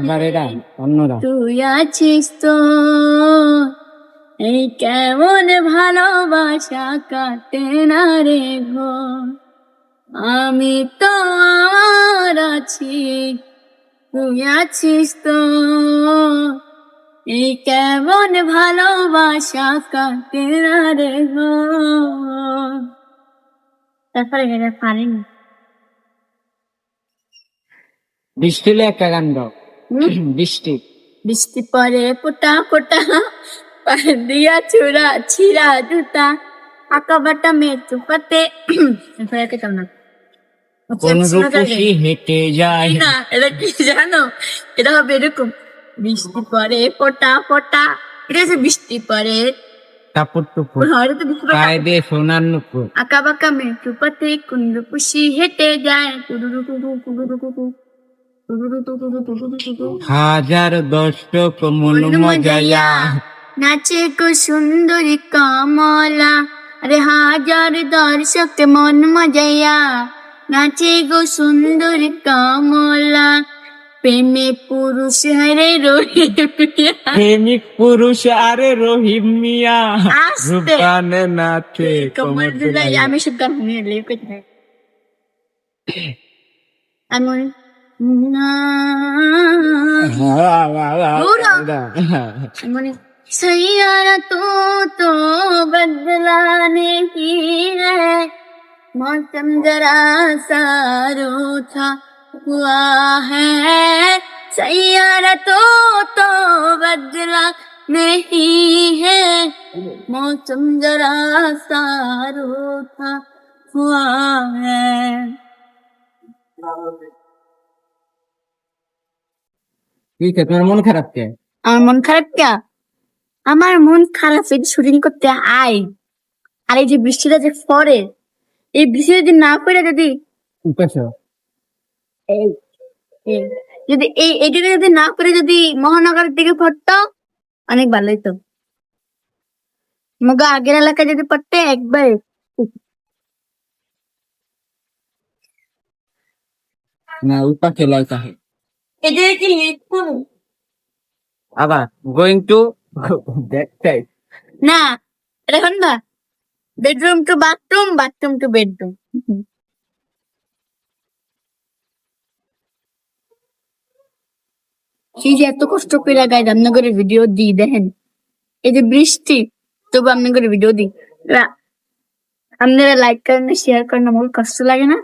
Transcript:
একবার এটা অন্যরা। তুই আছিস তো? এই কেমন ভালোবাসা কাটে না রে ঘর আমি তো আর আছি তুই আছিস তো? এই কেমন ভালোবাসা কাটে না রে ঘর তারপরে পারিনি। বৃষ্টি একটা গান গাও। বৃষ্টি বৃষ্টি পরে ফোটা ফোটা দিয়া চূড়া ছিড়া জুতা আঁকা বাটা মেটু পাতে কেতাম না কোন রূপসী হেঁটে যায় না। এটা কি জানো? এটা হবে এরকম। বৃষ্টি পরে ফোটা এটা হচ্ছে বৃষ্টি পরে। টুপুর হ্যাঁ, সোনার নুপুর। আঁকা বাঁকা মেটু পাতে কুন্ডু পুষি হেঁটে যায়। কুডু কুডুরু কুডু হাজার দর্শক মন মজায়া নাচে গো সুন্দরী কমলা। আরে হাজার দর্শক মন মজাইয়া নাচে গো সুন্দরী কমলা। প্রেমে পুরুষ হারে রহি প্রেমিক পুরুষ আরে রহিম মিয়া। রূপানে নাচে কমর আমি সব গান শুনে লিখ আমি सैया तू तो बदलाने की है मौसम जरा सा रूठा हुआ है सैया तू तो बदला नहीं है मौसम जरा सा रूठा हुआ है। আছে তোমার মন খারাপ কে? আমার মন খারাপ কে? আমার মন খারাপ এই শুটিং করতে আই আর এই যে বৃষ্টিটা যে পড়ে এই বৃষ্টি যদি না পড়ে যদি যদি এই এইটুকু যদি না পড়ে যদি মহানগরের দিকে পড়তো অনেক ভালো হতো মগা আগের এলাকায় যদি পড়তে একবার। না উপাসে লয় তাহে। এদের কি লিখুন আবার গোয়িং টু দেখতে না এটা এখন না bedroom to bathroom bathroom to bedroom সেই যে এত কষ্ট করে গাই রান্নাঘরের ভিডিও দিই দেখেন এই যে বৃষ্টি তবু রান্নাঘরের ভিডিও দিই। আপনারা লাইক করেন শেয়ার করেন আমার কষ্ট লাগে না।